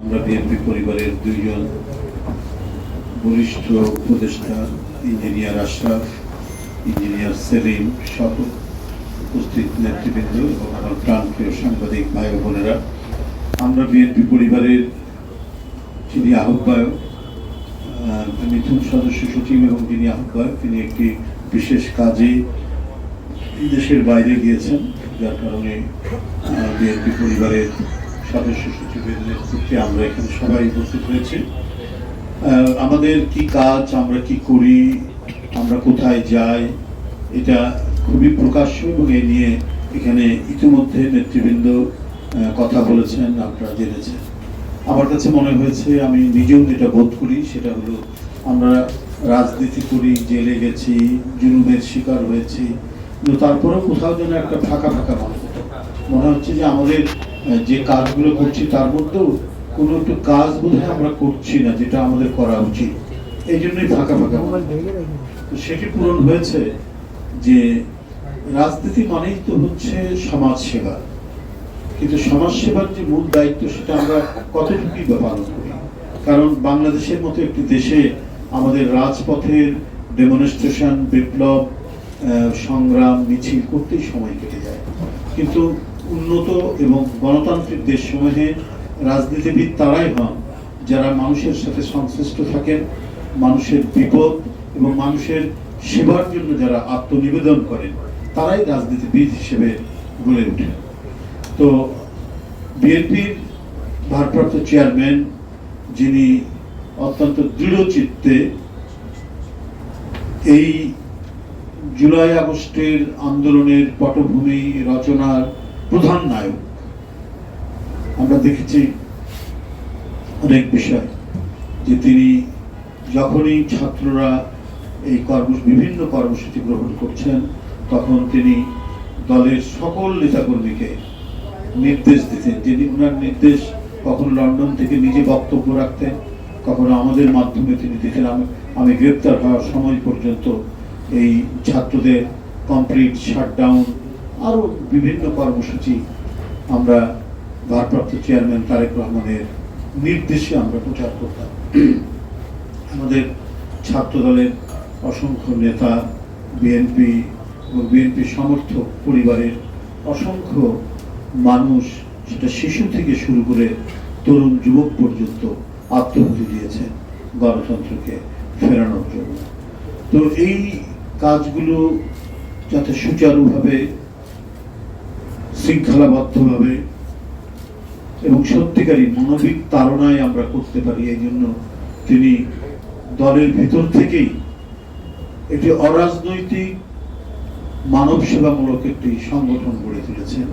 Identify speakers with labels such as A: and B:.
A: আমরা বিএনপি পরিবারের দুইজন বরিষ্ঠ উপদেষ্টা ইঞ্জিনিয়ার আশরাফ ইঞ্জিনিয়ার সেলিম সহ উপস্থিত নেতৃবৃন্দ এবং আমার প্রাণপ্রিয় সাংবাদিক ভাই বোনেরা। আমরা বিএনপি পরিবারের যিনি আহ্বায়ক আহ, মিথুন সদস্য সচিব এবং যিনি আহ্বায়ক তিনি একটি বিশেষ কাজে দেশের বাইরে গিয়েছেন যার কারণে বিএনপি পরিবারের সদস্য সচিবের নেতৃত্বে আমরা এখানে সবাই উপস্থিত হয়েছি। আমাদের কি কাজ, আমরা কি করি, আমরা কোথায় যাই, এটা খুবই প্রকাশ্য এবং নিয়ে এখানে ইতিমধ্যে নেতৃবৃন্দ কথা বলেছেন, আপনারা জেনেছেন। আমার কাছে মনে হয়েছে, আমি নিজেও যেটা বোধ করি, সেটা হলো আমরা রাজনীতি করি, জেলে গেছি, জুলুমের শিকার হয়েছি, কিন্তু তারপরেও কোথাও যেন একটা ফাঁকা ফাঁকা মনে মনে হচ্ছে যে আমাদের যে কাজগুলো করছি তার মধ্যেও কোনো একটু কাজ বোধহয় আমরা করছি না, যেটা আমাদের করা উচিত। এই জন্যই ফাঁকা ফাঁকা। তো সেটি পূরণ হয়েছে যে রাজনীতি মানেই তো হচ্ছে সমাজ সেবা কিন্তু সমাজ সেবার যে মূল দায়িত্ব সেটা আমরা কতটুকুই বা পালন করি? কারণ বাংলাদেশের মতো একটি দেশে আমাদের রাজপথের ডেমনস্ট্রেশন বিপ্লব সংগ্রাম, মিছিল করতেই সময় কেটে যায়। কিন্তু উন্নত এবং গণতান্ত্রিক দেশসমূহে রাজনীতিবিদ তারাই হন। যারা মানুষের সাথে সংশ্লিষ্ট থাকেন, মানুষের বিপদ এবং মানুষের সেবার জন্য যারা আত্মনিবেদন করেন, তারাই রাজনীতিবিদ হিসেবে গড়ে ওঠেন। তো বিএনপির ভারপ্রাপ্ত চেয়ারম্যান, যিনি অত্যন্ত দৃঢ় চিত্তে এই জুলাই আগস্টের আন্দোলনের পটভূমি রচনার প্রধান নায়ক। আমরা দেখেছি অনেক বিষয় যে তিনি যখনই ছাত্ররা এই কর্ম, বিভিন্ন কর্মসূচি গ্রহণ করছেন, তখন তিনি দলের সকল নেতাকর্মীকে নির্দেশ দিতেন। যিনি ওনার নির্দেশ কখনো লন্ডন থেকে নিজে বক্তব্য রাখতেন, কখনো আমাদের মাধ্যমে তিনি দিতেন। আমি আমি গ্রেপ্তার হওয়ার সময় পর্যন্ত এই ছাত্রদের কমপ্লিট শাটডাউন আরও বিভিন্ন কর্মসূচি আমরা ভারপ্রাপ্ত চেয়ারম্যান তারেক রহমানের নির্দেশে আমরা প্রচার করতাম। আমাদের ছাত্র দলের অসংখ্য নেতা, বিএনপি এবং বিএনপি সমর্থক পরিবারের অসংখ্য মানুষ, সেটা শিশু থেকে শুরু করে তরুণ যুবক পর্যন্ত আত্মহতি দিয়েছেন গণতন্ত্রকে ফেরানোর জন্য। তো এই কাজগুলো যাতে সুচারুভাবে শৃঙ্খলাবদ্ধভাবে এবং সত্যিকারই মানবিক তারণায় আমরা করতে পারি এই জন্য তিনি দলের ভিতর থেকেই একটি অরাজনৈতিক মানব সেবামূলক একটি সংগঠন গড়ে তুলেছেন।